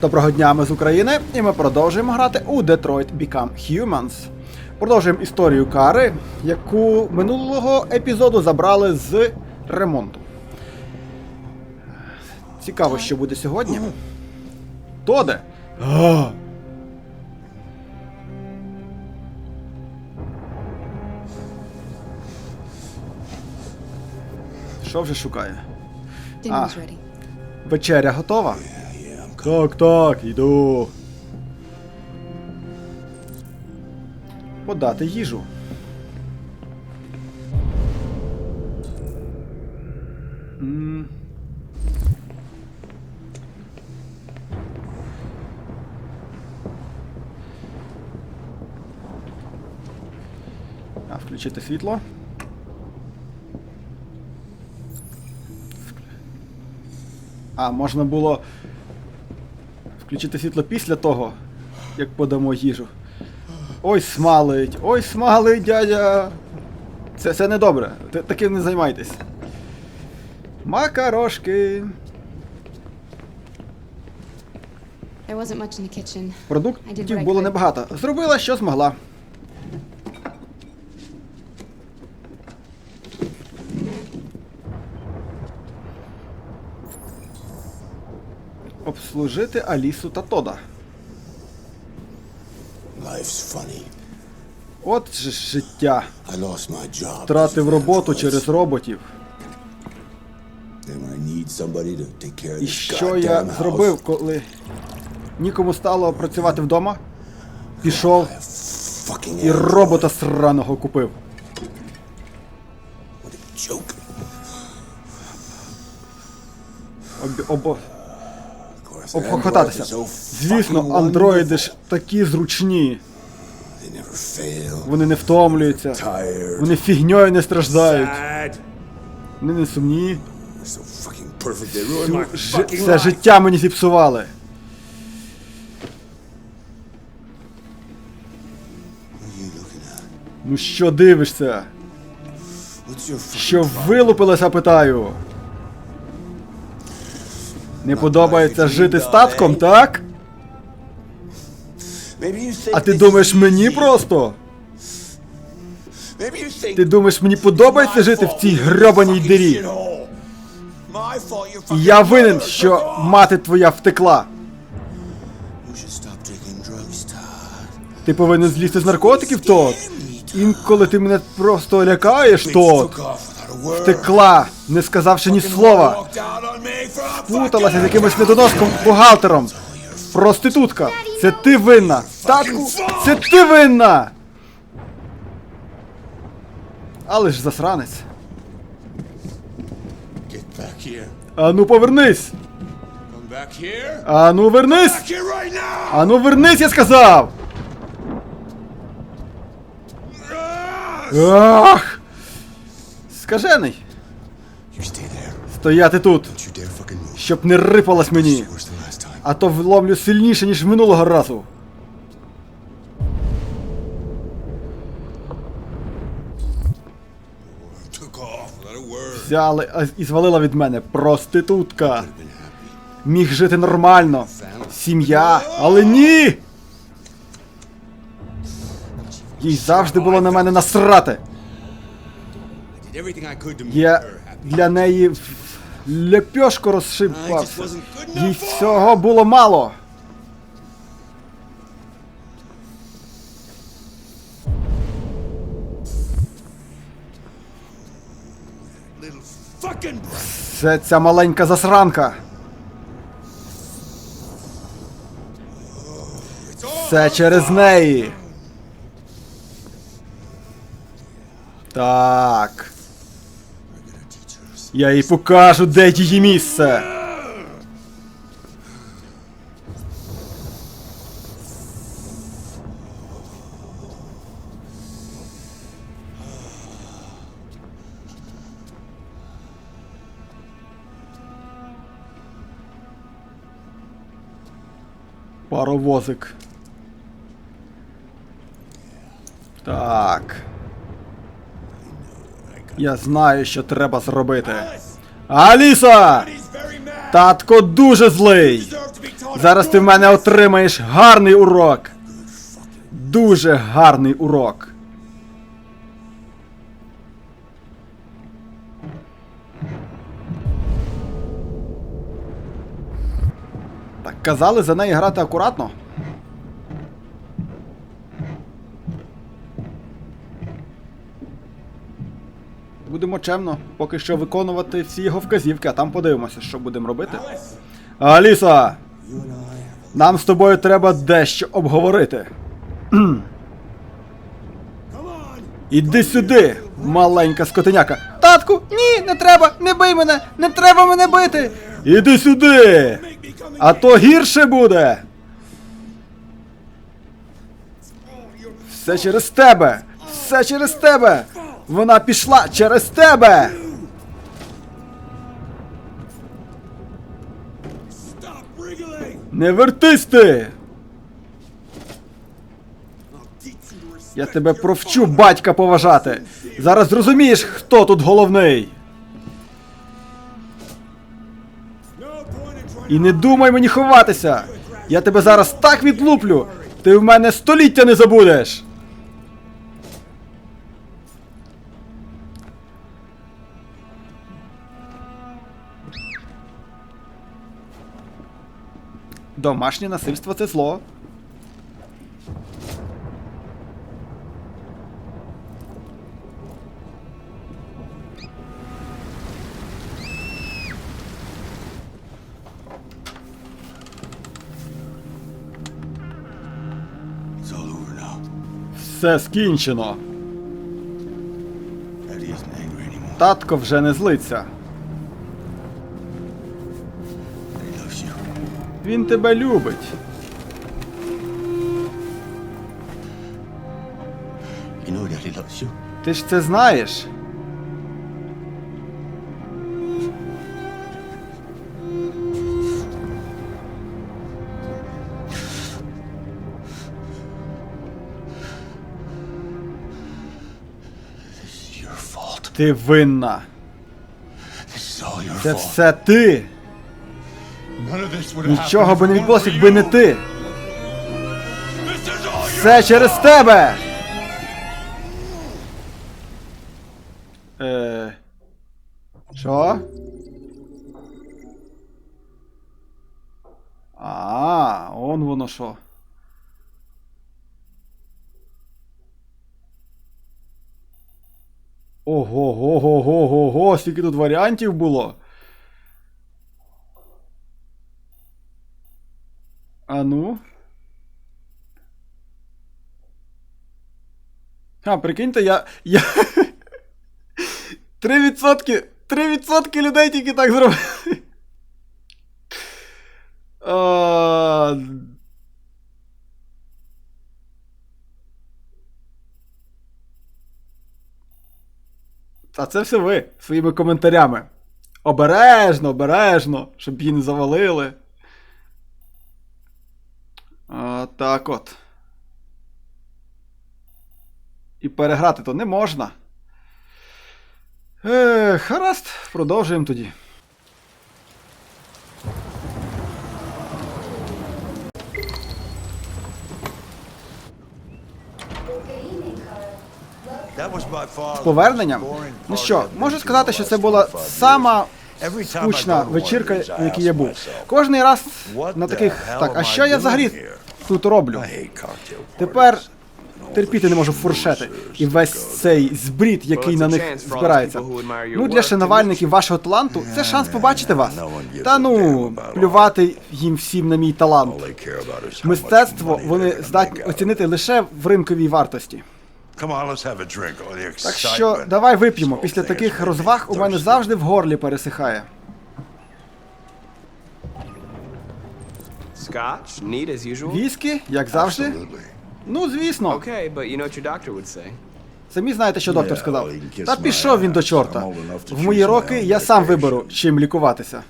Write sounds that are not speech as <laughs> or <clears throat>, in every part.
Доброго дня, ми з України, і ми продовжуємо грати у Detroit Become Humans. Продовжуємо історію Кари, яку минулого епізоду забрали з ремонту. Цікаво, що буде сьогодні. Тоде? Що вже шукає? Ready. Вечеря готова? Так, так, йду. Подати їжу. А, включити світло. А, можна було включити світло після того, як подамо їжу. Ой, смалить, ой, смалить, дядя. Це, все не добре. Таким не займайтесь. Макарошки. Продуктів було небагато. Зробила, що змогла. Обслужити Алісу та Тода. Life's funny. От же життя. I lost my job. Втратив роботу через роботів. I need to take care of І що я зробив, коли нікому стало працювати вдома? Пішов і робота сраного купив. Об, обо, обхохотатися. Звісно, андроїди ж такі зручні. Вони не втомлюються. Вони фігньою не страждають. Вони не сумні. Всю Все життя мені зіпсували. Ну що дивишся? Що вилупилося, питаю. Не подобається жити з татком, так? А ти думаєш мені просто? Ти думаєш, мені подобається жити в цій грьобаній дирі? І я винен, що мати твоя втекла. Ти повинен злізти з наркотиків, Тот. Інколи ти мене просто лякаєш, Тот. Втекла, не сказавши ні слова. Путалася з якимось недоноском бухгалтером. Проститутка. Це ти винна. Татку, це ти винна. Але ж засранець. Ану повернись. Ану вернись. Ану вернись, я сказав. Ах! Скажений. Стояти тут, щоб не рипалась мені. А то вломлю сильніше, ніж минулого разу. Взяли і звалила від мене. Проститутка. Міг жити нормально. Сім'я, але ні! Їй завжди було на мене насрати. Я для неї good enough Їй всього було мало. Це ця маленька засранка. Це через неї. Так. Я їй покажу, де її місце. Паровозик. Так. Я знаю, що треба зробити. Аліса! Татко дуже злий. Зараз ти в мене отримаєш гарний урок. Дуже гарний урок. Так, казали за неї грати акуратно. Будемо чемно поки що виконувати всі його вказівки, а там подивимося, що будемо робити. Аліса! Нам з тобою треба дещо обговорити. <clears throat> Іди сюди, маленька скотиняка. Татку, ні, не треба, не бий мене, не треба мене бити. Іди сюди. А то гірше буде. Все через тебе! Все через тебе! Вона пішла через тебе! Не вертись ти! Я тебе провчу батька поважати. Зараз зрозумієш, хто тут головний. І не думай мені ховатися. Я тебе зараз так відлуплю. Ти в мене століття не забудеш. Домашнє насильство це зло. Все скінчено. Татко вже не злиться. Він тебе любить. Ти ж це знаєш. Ти винна. Це все ти. Нічого би не відбулося, якби не ти. Все через тебе. Е. Що? А, он воно що. Ого, го, го, го, го, го, скільки тут варіантів було. А ну. А, прикиньте, я. я... <laughs> 3%! 3% людей тільки так зробили. А... А це все ви своїми коментарями. Обережно, обережно, щоб її не завалили. А, так от. І переграти то не можна. Е, гаразд, продовжуємо тоді. З поверненням. Ну що, можу сказати, що це була сама скучна вечірка, на якій я був. Кожний раз на таких. Так, а що я взагалі тут роблю? Тепер терпіти не можу фуршети. І весь цей збрід, який на них збирається. Ну, для шанувальників вашого таланту це шанс побачити вас. Та ну, плювати їм всім на мій талант. Мистецтво вони здатні оцінити лише в ринковій вартості. Так що давай вип'ємо. Після таких розваг у мене завжди в горлі пересихає. Scotch, neat as usual. Віскі, як завжди. Ну, звісно. Okay, but you know what your doctor would say. Самі знаєте, що доктор сказав. Та пішов він до чорта. В мої роки я сам виберу, чим лікуватися.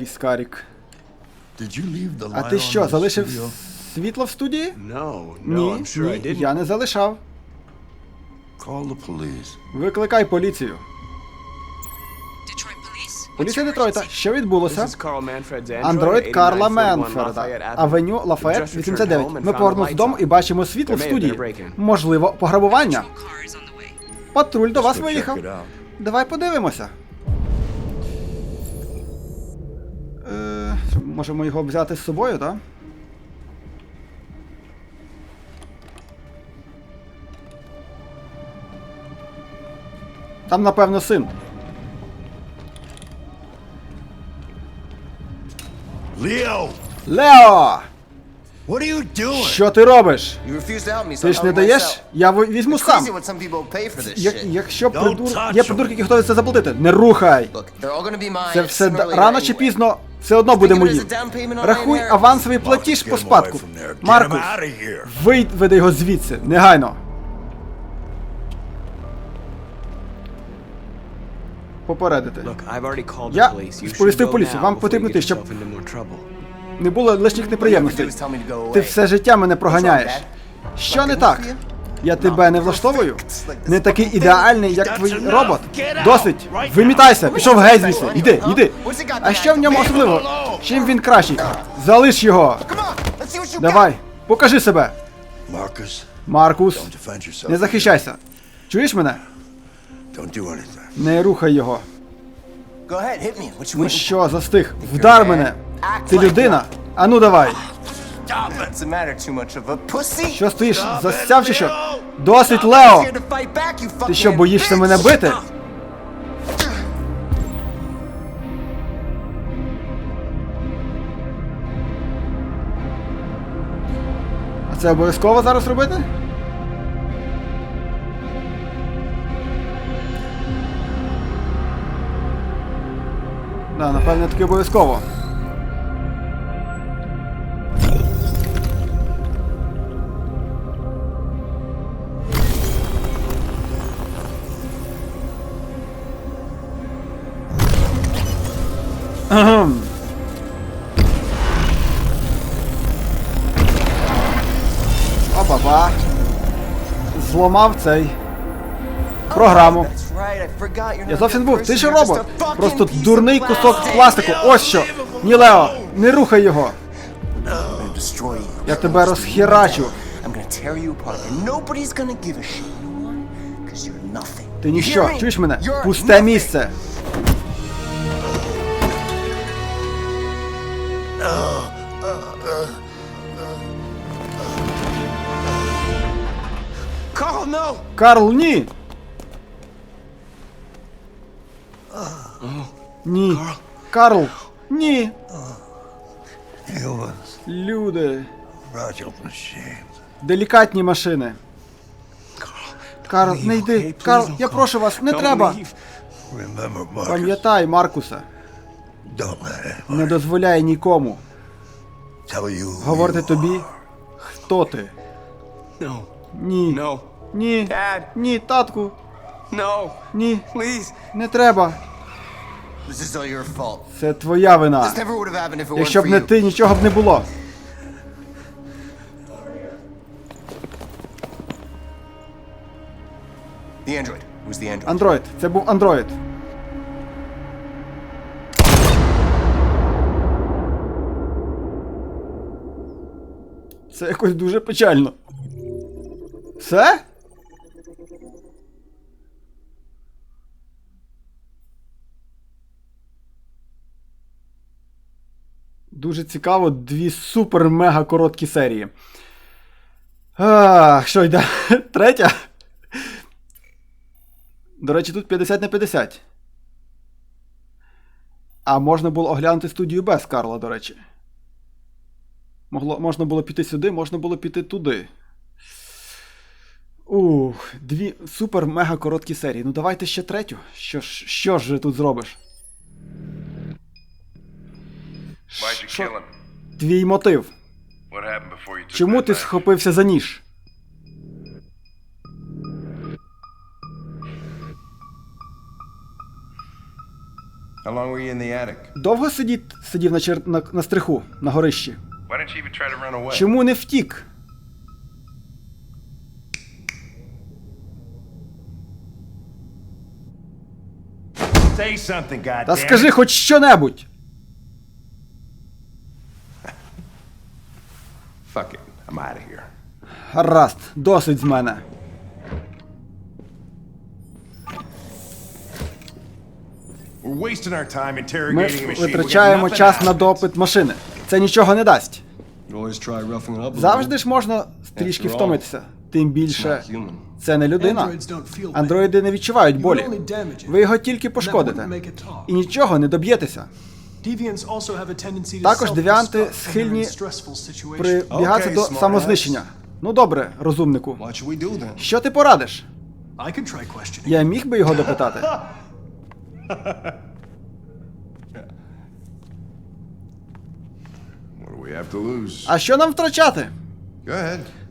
Віскарік. А ти що, залишив світло в студії? Ні, ні, я не залишав. Call the police. Викликай поліцію. Поліція Детройта. Що відбулося? Андроїд Карла 8941 Менферда. Авеню returned 89. Ми повернулися the додому і бачимо світло в студії. Можливо, пограбування. Патруль до вас виїхав. Давай подивимося. Е, можемо його взяти з собою, так? Там, напевно, син. Лео! doing? Що ти робиш? Ти ж не даєш? Я візьму сам. Як, якщо придур... є придурки, які готові це заплатити, не рухай! Це все рано чи пізно все одно буде моїм. Рахуй авансовий платіж по спадку. Маркус, виведи його звідси, негайно. Попередити. Я сповістив поліцію. Вам потрібно йти, щоб не було лишніх неприємностей. Ти все життя мене проганяєш. Що не так? Я тебе не влаштовую? Не такий ідеальний, як твій робот. Досить. Вимітайся, пішов геть звідси. Іди, іди. А що в ньому особливо? Чим він кращий? Залиш його. Давай, покажи себе. Маркус, не захищайся. Чуєш мене? Don't do anything. Не рухай його. got. Go ahead, hit me. What you Ну waiting що, застиг? Вдар мене. Ти людина? Ану давай. Stop it. What's the matter? Too much of a pussy? Що стоїш? Засяв чи що? Досить, Лео! scared to fight back, you Ти що, боїшся bitch. мене бити? А це обов'язково зараз робити? Да, напевне, таки обов'язково. Опа-па. Зламав цей програму. Я зовсім був, ти ж робот. Просто дурний кусок пластику. Ось що. Ні, Лео, не рухай його. Я тебе розхерачу. Ти ніщо, чуєш мене? Пусте місце. Карл, ні. Ні. Карл, ні. Люди. Делікатні машини. Карл, не йди. Карл, я прошу вас, не треба. Пам'ятай, Маркуса, не дозволяй нікому говорити тобі, хто ти. Ні. Ні. Ні, татку. Ні. Не треба. This is all your fault. Це твоя вина. Якщо б не ти, нічого б не було. Андроїд. Це був андроїд. Це якось дуже печально. Все? Дуже цікаво, дві супер-мега короткі серії. А, що йде? <laughs> Третя? До речі, тут 50 на 50. А можна було оглянути студію без Карла, до речі. Могло, можна було піти сюди, можна було піти туди. Ух, дві супер-мега короткі серії. Ну давайте ще третю. Що що ж тут зробиш? Що... Твій мотив. Чому ти схопився за ніж? Довго сидів, сидів на, чер... на... на стриху на горищі? Чому не втік? Та скажи хоч що небудь. Fuck it. I'm out of here. Гаразд, досить з мене. We're wasting our time Ми interrogating a machine. We got витрачаємо час на допит машини. Це нічого не дасть. Завжди ж можна трішки втомитися. Тим більше це не людина. Андроїди не відчувають болі. Ви його тільки пошкодите. І нічого не доб'єтеся. Deviants also have a tendency to Також девіанти схильні. Прибігатися до самознищення. Ну добре, розумнику. Що ти порадиш? I could try questioning. Я міг би його допитати. А що нам втрачати?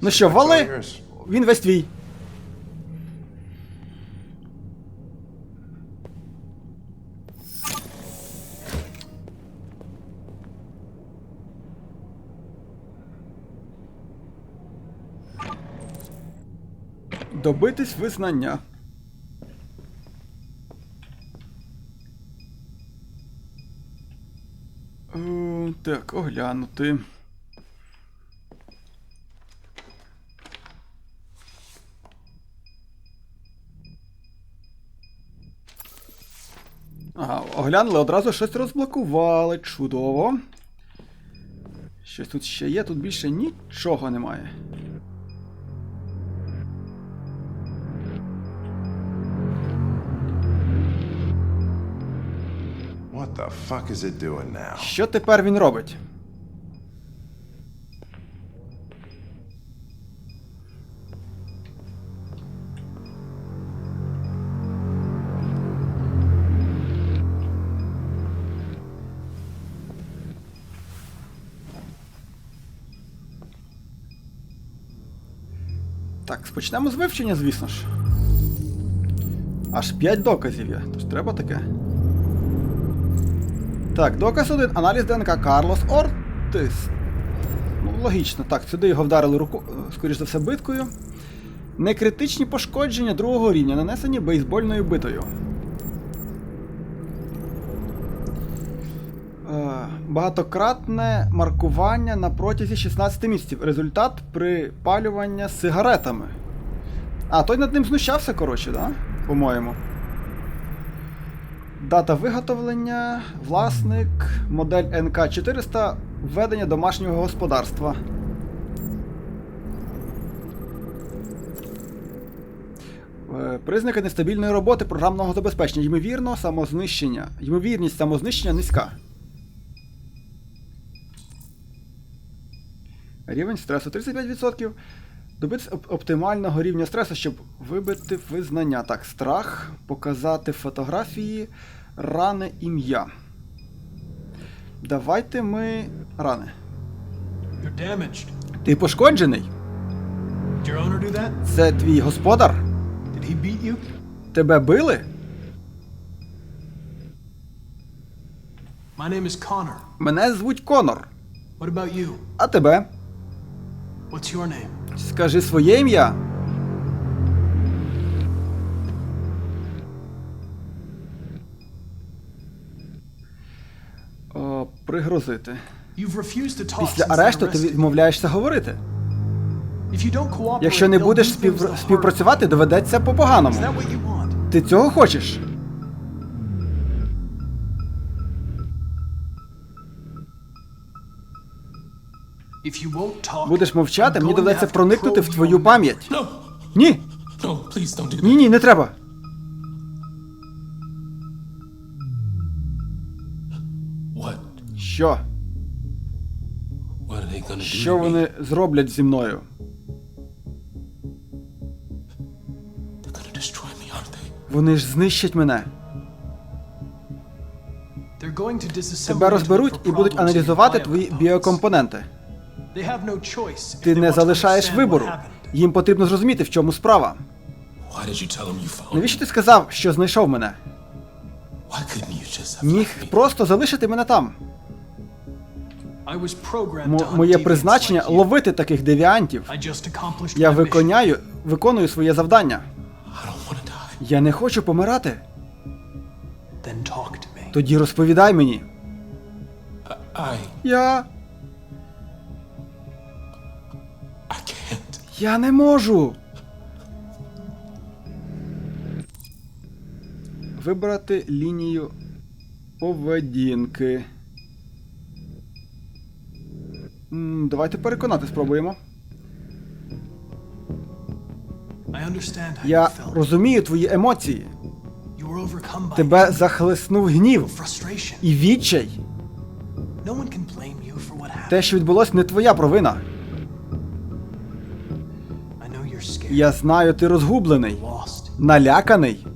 Ну що, вали? Він весь твій. Добитись визнання. Е, Так, оглянути. Ага, оглянули, одразу щось розблокували. Чудово. Щось тут ще є, тут більше нічого немає. The fuck is it doing now? Що тепер він робить? Так, спочнемо з вивчення, звісно ж. Аж 5 доказів є, тож треба таке. Так, доказ один. Аналіз ДНК Карлос Ортис. Ну, логічно. Так, сюди його вдарили руку, е, скоріш за все, биткою. Некритичні пошкодження другого рівня, нанесені бейсбольною битою. Е, Багатократне маркування на протязі 16 місяців. Результат припалювання сигаретами. А, той над ним знущався, коротше, да? По-моєму. Дата виготовлення, власник, модель НК400, введення домашнього господарства. Е, Признаки нестабільної роботи програмного забезпечення. Ймовірно, самознищення. Ймовірність самознищення низька. Рівень стресу 35%. Добитися оптимального рівня стресу, щоб вибити визнання. Так, страх, показати фотографії, рани, ім'я. Давайте ми. Damaged. Ти пошкоджений? Це твій господар? Did he beat you? Тебе били? My name is Connor. Мене звуть Конор. What about you? А тебе? What's your name? Скажи своє ім'я. О, пригрозити. You've to talk Після арешту ти відмовляєшся говорити. If you don't Якщо не будеш співпрацювати, доведеться you want? Ти цього хочеш? Будеш мовчати, мені доведеться проникнути в твою пам'ять. Ні! Ні, ні, не треба. Що? Що вони зроблять зі мною? Вони ж знищать мене. Тебе розберуть і будуть аналізувати твої біокомпоненти. Ти не залишаєш вибору. Їм потрібно зрозуміти, в чому справа. Why did you tell them you found Навіщо ти сказав, що знайшов мене? Міг просто залишити мене там. Hunt моє призначення ловити таких девіантів. Я виконяю, виконую своє завдання. Я не хочу помирати. Тоді розповідай мені. I. Я. Я не можу. Вибрати лінію поведінки. М, Давайте переконати спробуємо. I understand how Я you felt. розумію твої емоції. You were overcome by Тебе захлеснув гнів frustration. і відчай. No one can blame you for what happened. Те, що відбулось, не твоя провина. Я знаю, ти розгублений, наляканий.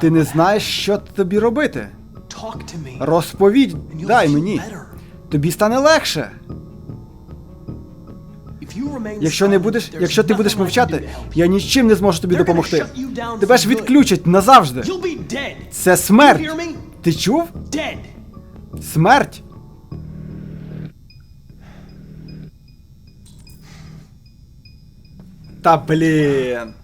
Ти не знаєш, що тобі робити. Розповідь, дай мені. Тобі стане легше. Якщо не будеш, якщо ти будеш мовчати, я нічим не зможу тобі допомогти. Тебе ж відключать назавжди. Це смерть. Ти чув? Смерть. Та блін.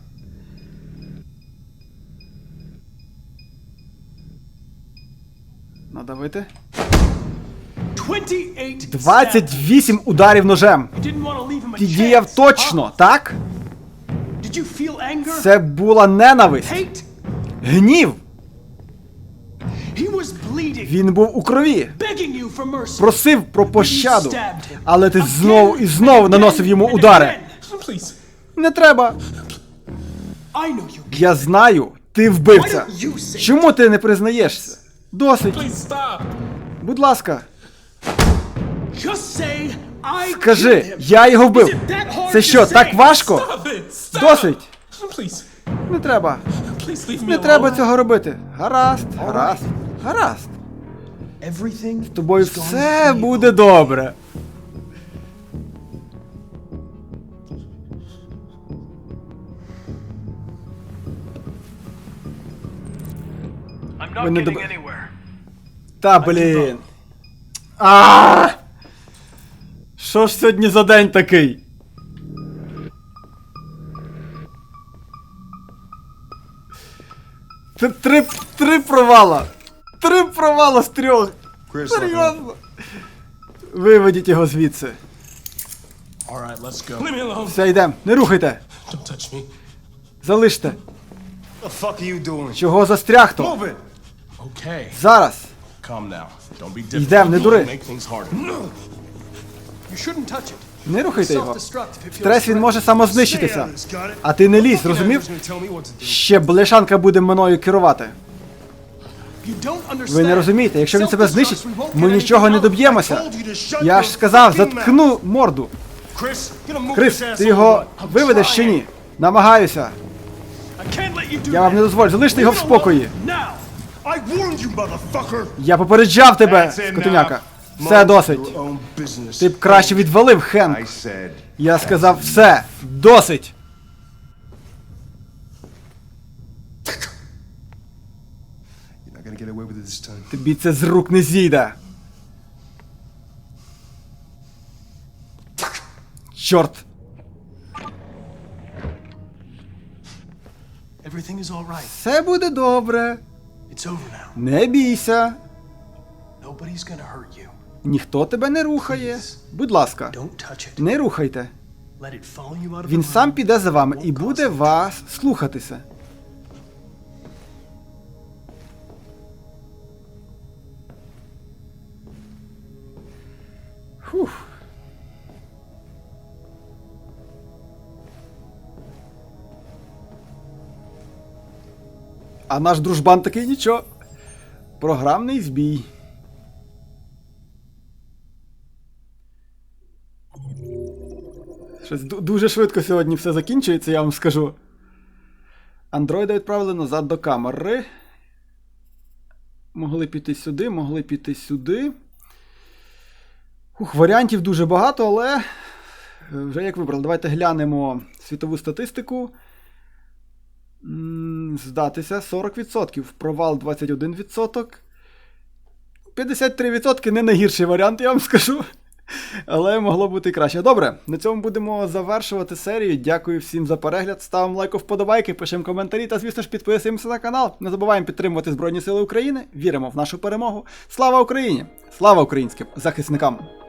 Надавити. 28 28 ударів ножем. Ти діяв точно, так? Це була ненависть. Гнів. Він був у крові. Просив про пощаду. Але ти знову і знову наносив йому удари. Не треба. Я знаю, ти вбивця. Чому ти не признаєшся? Досить. Будь ласка, Just say I killed кажи, him. я його вбив. Це що, так важко? Досить. Не треба. Не треба цього робити. Гаразд, гаразд, гаразд. З тобою все буде добре. Getting the- anywhere. Та блін. А! Що ж сьогодні за день такий? Це три, три провала. Три провала з трьох. Серйозно. Виведіть його звідси. Все, йдем. Не рухайте. Залиште. Чого застряг то? Зараз. Calm down. Don't be difficult. Йдем, не дури. Make things harder. You shouldn't touch it. Не рухайте його. Стрес він може самознищитися. А ти не лізь, розумів? Ще блешанка буде мною керувати. Ви не розумієте, якщо він себе знищить, ми нічого не доб'ємося. Я ж сказав, заткну морду. Крис, ти його виведеш чи ні? Намагаюся. Я вам не дозволю, залиште його в спокої. Now. I warned you, motherfucker! Я попереджав тебе, скотиняка. Все досить. Ти б краще відвалив, Хенк. Я сказав все, досить. Тобі це з рук не зійде. Чорт. Все буде добре. Не бійся. Nobody's gonna hurt you. Ніхто тебе не рухає. Будь ласка, не рухайте. Він сам піде за вами і буде вас слухатися. А наш дружбан такий нічого. Програмний збій. Щось дуже швидко сьогодні все закінчується, я вам скажу. Андроїда відправили назад до камери. Могли піти сюди, могли піти сюди. Ух, варіантів дуже багато, але вже як вибрали. Давайте глянемо світову статистику. Здатися 40%. Провал 21%. 53% не найгірший варіант, я вам скажу. Але могло бути краще. Добре, на цьому будемо завершувати серію. Дякую всім за перегляд. Ставимо лайк, вподобайки, пишемо коментарі та, звісно ж, підписуємося на канал. Не забуваємо підтримувати Збройні Сили України. Віримо в нашу перемогу. Слава Україні! Слава українським захисникам!